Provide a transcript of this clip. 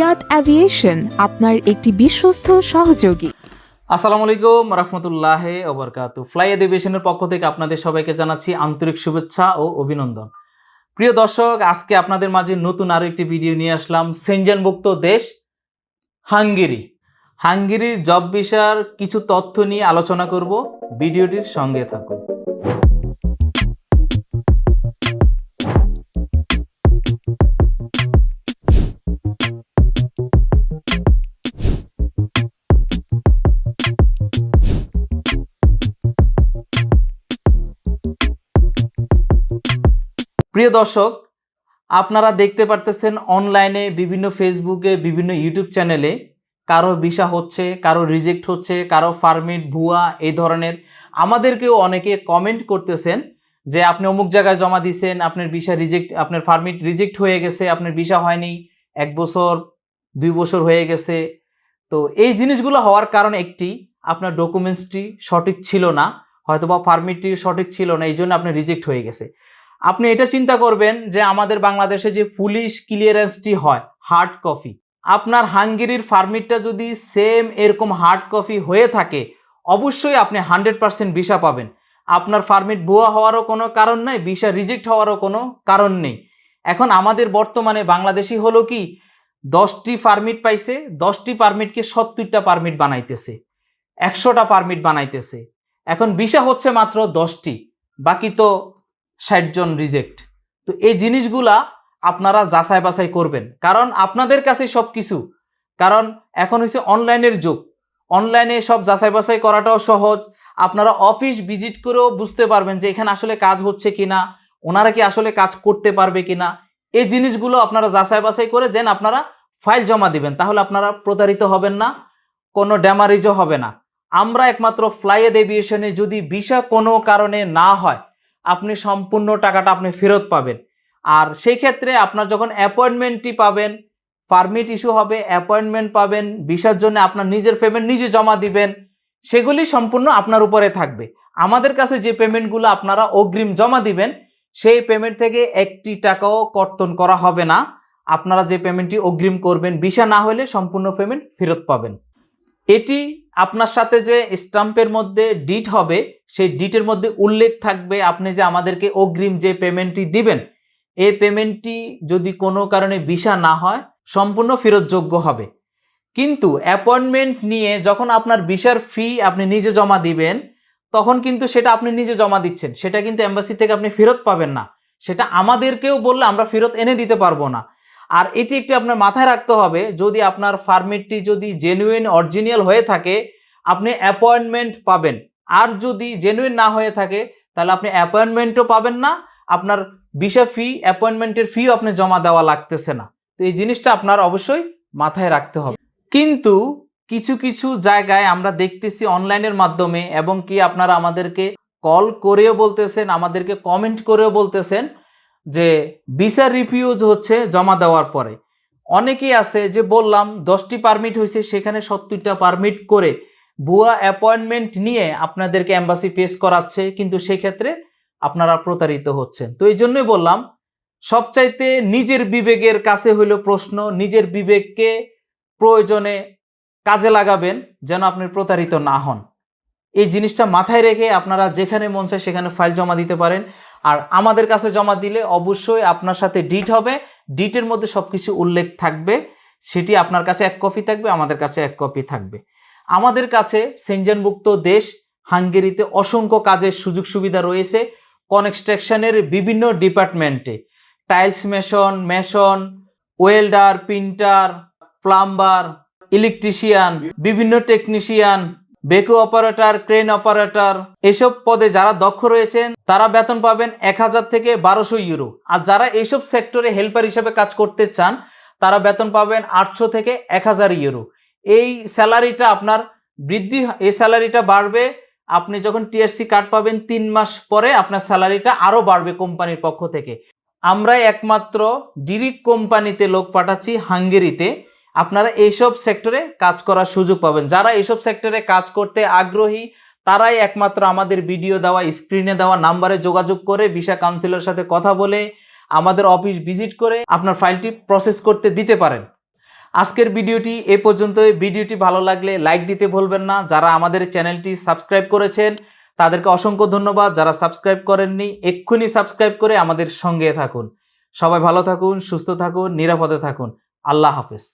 Riyad aviation আপনার একটি বিশ্বস্ত সহযোগী। আসসালামু আলাইকুম, রহমতুল্লাহ ওবরকাত ফ্লাই এডিভিশনের পক্ষ থেকে আপনাদের সবাইকে জানাচ্ছি আন্তরিক শুভেচ্ছা ও অভিনন্দন। প্রিয় দর্শক, আজকে আপনাদের মাঝে নতুন আরও একটি ভিডিও নিয়ে আসলাম। সেনজেনভুক্ত দেশ, হাঙ্গেরি। হাঙ্গেরির জব ভিসার কিছু তথ্য নিয়ে আলোচনা করব। ভিডিওটির সঙ্গে থাকুন। প্রিয় দর্শক, আপনারা দেখতে পারতেছেন অনলাইনে বিভিন্ন ফেসবুকে বিভিন্ন ইউটিউব চ্যানেলে কারও ভিসা হচ্ছে, কারও রিজেক্ট হচ্ছে, কারও ফার্মিট ভুয়া, এই ধরনের। আমাদেরকেও অনেকে কমেন্ট করতেছেন যে আপনি অমুক জায়গায় জমা দিয়েছেন আপনার ভিসা রিজেক্ট, আপনার ফার্মিট রিজেক্ট হয়ে গেছে, আপনার ভিসা হয়নি, এক বছর, দুই বছর হয়ে গেছে। তো এই জিনিসগুলো হওয়ার কারণ একটি, আপনার ডকুমেন্টসটি সঠিক ছিল না, হয়তোবা ফার্মিটটি সঠিক ছিল না, এই জন্য আপনি রিজেক্ট হয়ে গেছে। আপনি এটা চিন্তা করবেন যে আমাদের বাংলাদেশে যে পুলিশ ক্লিয়ারেন্সটি হয় হার্ড কপি আপনার হাঙ্গেরির ফার্মিটটা যদি সেম এরকম হার্ড কপি হয়ে থাকে, অবশ্যই আপনি হান্ড্রেড পার্সেন্ট ভিসা পাবেন। আপনার ফার্মিট ভুয়া হওয়ারও কোনো কারণ নেই ভিসা রিজেক্ট হওয়ারও কোনো কারণ নেই। এখন আমাদের বর্তমানে বাংলাদেশি হলো কি, দশটি পারমিট পাইছে, দশটি পারমিটকে সত্তরটা পারমিট বানাইতেছে, একশোটা পারমিট বানাইতেছে। এখন ভিসা হচ্ছে মাত্র দশটি, বাকি তো ষাট জন রিজেক্ট তো এই জিনিসগুলা আপনারা যাচাই বাছাই করবেন। কারণ আপনাদের কাছে সব কিছু কারণ এখন হচ্ছে অনলাইনের যুগ। অনলাইনে সব যাচাই বাছাই করাটাও সহজ। আপনারা অফিস ভিজিট করেও বুঝতে পারবেন যে এখানে আসলে কাজ হচ্ছে কি না ওনারা কি আসলে কাজ করতে পারবে কি না এই জিনিসগুলো আপনারা যাচাই বাছাই করে দেন আপনারা ফাইল জমা দিবেন। তাহলে আপনারা প্রতারিত হবেন না, কোনো ড্যামারেজও হবে না। আমরা একমাত্র ফ্লাইয়েড এভিয়েশনে যদি ভিসা কোনো কারণে না হয় আপনি সম্পূর্ণ টাকাটা আপনি ফেরত পাবেন। আর সেই ক্ষেত্রে আপনার যখন অ্যাপয়েন্টমেন্টটি পাবেন, পারমিট ইস্যু হবে, অ্যাপয়েন্টমেন্ট পাবেন, ভিসার জন্য আপনার নিজের পেমেন্ট নিজে জমা দিবেন, সেগুলি সম্পূর্ণ আপনার উপরে থাকবে। আমাদের কাছে যে পেমেন্টগুলো আপনারা অগ্রিম জমা দিবেন, সেই পেমেন্ট থেকে একটি টাকাও কর্তন করা হবে না। আপনারা যে পেমেন্টটি অগ্রিম করবেন, ভিসা না হলে সম্পূর্ণ পেমেন্ট ফেরত পাবেন। এটি আপনার সাথে যে স্টাম্পের মধ্যে ডিট হবে, সেই ডিটের মধ্যে উল্লেখ থাকবে আপনি যে আমাদেরকে অগ্রিম যে পেমেন্টটি দিবেন এই পেমেন্টটি যদি কোনো কারণে ভিসা না হয়, সম্পূর্ণ ফেরতযোগ্য হবে। কিন্তু অ্যাপয়েন্টমেন্ট নিয়ে যখন আপনার ভিসার ফি আপনি নিজে জমা দিবেন, তখন কিন্তু সেটা আপনি নিজে জমা দিচ্ছেন। সেটা কিন্তু এম্বাসি থেকে আপনি ফেরত পাবেন না। সেটা আমাদেরকেও বললে আমরা ফেরত এনে দিতে পারব না। আর এটি একটি আপনার মাথায় রাখতে হবে, যদি আপনার ফার্মেটটি যদি জেনুইন অরিজিনাল হয়ে থাকে, আপনি অ্যাপয়েন্টমেন্ট পাবেন। আর যদি জেনুইন না হয়ে থাকে, তাহলে আপনি অ্যাপয়েন্টমেন্টও পাবেন না, আপনার ভিসা ফি অ্যাপয়েন্টমেন্টের ফিও আপনি জমা দেওয়া লাগতেছে না। তো এই জিনিসটা আপনার অবশ্যই মাথায় রাখতে হবে। কিন্তু কিছু কিছু জায়গায় আমরা দেখতেছি অনলাইনের মাধ্যমে, এবং কি আপনারা আমাদেরকে কল করেও বলতেছেন, আমাদেরকে কমেন্ট করেও বলতেছেন যে ভিসা রিফিউজ হচ্ছে জমা দেওয়ার পরে। অনেকেই আছে যে বললাম, দশটি পারমিট হয়েছে, সেখানে সত্তরটা পারমিট করে ভুয়া অ্যাপয়েন্টমেন্ট নিয়ে আপনাদেরকে অ্যাম্বাসি পেশ করাচ্ছে, কিন্তু সেক্ষেত্রে আপনারা প্রতারিত হচ্ছেন। তো এই জন্যই বললাম, সবচাইতে নিজের বিবেকের কাছে হইল প্রশ্ন, নিজের বিবেককে প্রয়োজনে কাজে লাগাবেন যেন আপনি প্রতারিত না হন। এই জিনিসটা মাথায় রেখে আপনারা যেখানে মন চায় সেখানে ফাইল জমা দিতে পারেন। আর আমাদের কাছে জমা দিলে অবশ্যই আপনার সাথে ডিট হবে। ডিটের মধ্যে সব কিছু উল্লেখ থাকবে। সেটি আপনার কাছে এক কপি থাকবে, আমাদের কাছে এক কপি থাকবে। আমাদের কাছে সেনজেনভুক্ত দেশ, হাঙ্গেরিতে অসংখ্য কাজের সুযোগ সুবিধা রয়েছে। কনস্ট্রাকশনের বিভিন্ন ডিপার্টমেন্টে tiles mason mason, welder, printer, plumber, electrician, বিভিন্ন টেকনিশিয়ান বেকু অপারেটর, ক্রেন অপারেটর, এসব পদে যারা দক্ষ রয়েছেন, তারা বেতন পাবেন এক হাজার থেকে বারোশো ইউরো। আর যারা এইসব সেক্টরে হেল্পার হিসেবে কাজ করতে চান, তারা বেতন পাবেন আটশো থেকে এক হাজার ইউরো। এই স্যালারিটা আপনার বৃদ্ধি এই স্যালারিটা বাড়বে। আপনি যখন টিআরসি কার্ড পাবেন তিন মাস পরে, আপনার স্যালারিটা আরও বাড়বে কোম্পানির পক্ষ থেকে। আমরাই একমাত্র ডিরিক কোম্পানিতে লোক পাঠাচ্ছি হাঙ্গেরিতে। আপনারা এইসব সেক্টরে কাজ করার সুযোগ পাবেন। যারা এইসব সেক্টরে কাজ করতে আগ্রহী, তারাই একমাত্র আমাদের ভিডিও দেওয়া স্ক্রিনে দেওয়া নাম্বারে যোগাযোগ করে ভিসা কাউন্সিলের সাথে কথা বলে আমাদের অফিস ভিজিট করে আপনার ফাইলটি প্রসেস করতে দিতে পারেন। আজকের ভিডিওটি এ পর্যন্ত ভিডিওটি ভালো লাগলে লাইক দিতে ভুলবেন না। যারা আমাদের চ্যানেলটি সাবস্ক্রাইব করেছেন, তাদেরকে অসংখ্য ধন্যবাদ। যারা সাবস্ক্রাইব করেননি, এক্ষুনি সাবস্ক্রাইব করে আমাদের সঙ্গে থাকুন। সবাই ভালো থাকুন, সুস্থ থাকুন, নিরাপদে থাকুন। আল্লাহ হাফেজ।